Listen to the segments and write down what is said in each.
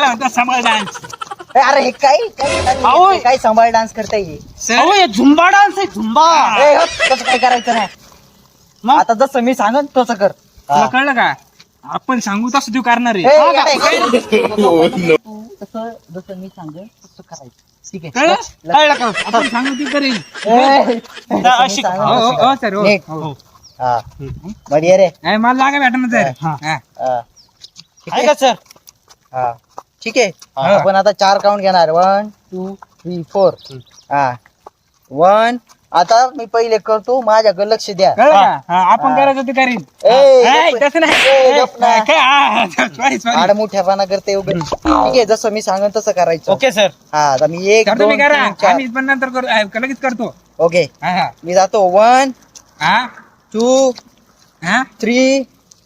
त्याला म्हणतात सांभाळ डान्स. ए, अरे हे काय? काय अहो. काय- काय सांभाळ डान्स करता ये अहो हे झुंबा डान्स आहे झुंबा. ए, हो, तसं काय करायचं नाही. मग? आता जसं मी सांगन तसं कर. तुला हा. कळलं का? आपण सांगू तसं तू करणार ए, आहे काय- तू तसं जसं मी सांगेन तसं करायचं. ठीक आहे. कळलं? लक्ष- कळलं का? आपण सांगू ती करेल ए, जसं मी अशी- सांगेन हो हो तसं हो कर. सर हो नीट. हो. हा. रे. मला लागा भेटा ना सर. हा. हा. हा. ठीक आहे हा. ठीक आहे? हा. आपण आता चार काउंट घेणार. वन टू थ्री फोर हा. वन आता मी पहिले करतो माझ्याकडे लक्ष द्या. कळलं का हा, आपण करायचं ते करीन. ए, ए, तसं नाही. ए. काय? हा, आड मोठ्यापणा करते उगाच. ठीक आहे जसं मी सांगन तसं करायचं. Okay sir. हा आता मी एक करतो दोन मी करा. तीन चार. आम्ही पण नंतर करू. आ, लगेच करतो. ओके. हा हा. मी जातो. वन हा? टू हा? थ्री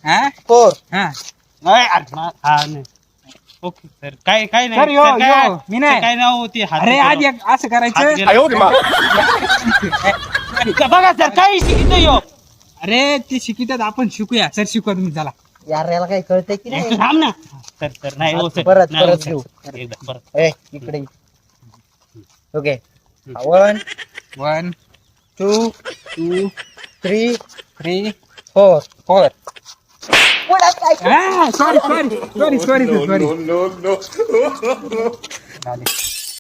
हा? फोर हा. नाही, हा नाही. Okay sir. काय काय नाही. सर, यो, सर, काय- यो, मी नाही. सर, काय नाव होती? हात अरे. आज एक असं हात करायचं गेला. बघा सर काय शिकितो यो? अरे ते शिकवितात आपण शिकूया. सर शिकवा तुम्ही चला. यार याला काही कळतंय की नाही? थांब ना. सर सर नाही हो, सर. परत- नाही, परत सर. घेऊ. एकदा, परत. ए इकडे okay. One. One two two three three four. Four. पुढं काय sorry sorry sorry sorry sorry झाले